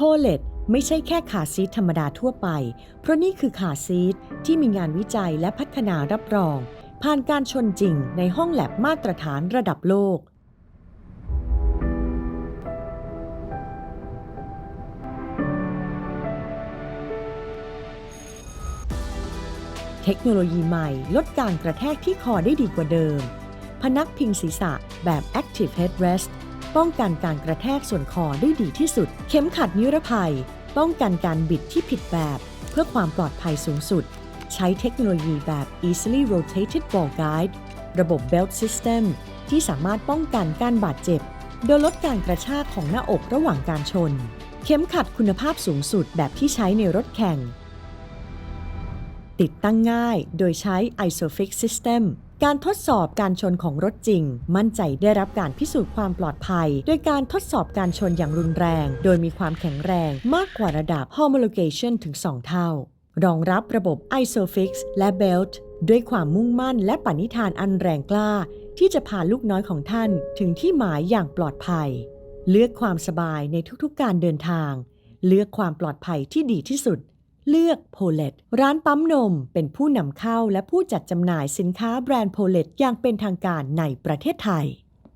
โพเลตไม่ใช่แค่ขาซีทธรรมดาทั่วไป เพราะนี่คือขาซีทที่มีงานวิจัยและพัฒนารับรอง ผ่านการชนจริงในห้องแลบมาตรฐานระดับโลก เทคโนโลยีใหม่ลดการกระแทกที่คอได้ดีกว่าเดิม พนักพิงศีรษะแบบ Active Headrest ป้องกันการกระแทกส่วนคอได้ดีที่สุด เข็มขัดนิรภัย ป้องกันการบิดที่ผิดแบบ เพื่อความปลอดภัยสูงสุด ใช้เทคโนโลยีแบบ Easily Rotated Ball Guide ระบบ Belt System ที่สามารถป้องกันการบาดเจ็บ โดยลดการกระชากของหน้าอกระหว่างการชน เข็มขัดคุณภาพสูงสุดแบบที่ใช้ในรถแข่ง ติดตั้งง่ายโดยใช้ ISOFIX System การทดสอบการชนของรถจริง มั่นใจได้รับการพิสูจน์ความปลอดภัย โดยการทดสอบการชนอย่างรุนแรง โดยมีความแข็งแรงมากกว่าระดับ homologation ถึง 2 เท่า รองรับระบบ ISOFIX และ Belt ด้วยความมุ่งมั่นและปณิธานอันแรงกล้า ที่จะพาลูกน้อยของท่านถึงที่หมายอย่างปลอดภัย เลือกความสบายในทุกๆการเดินทาง เลือกความปลอดภัยที่ดีที่สุด เลือกโพเลตร้านปั๊มนมเป็นผู้นำเข้าและผู้จัดจำหน่ายสินค้าแบรนด์โพเลตอย่างเป็นทางการในประเทศไทย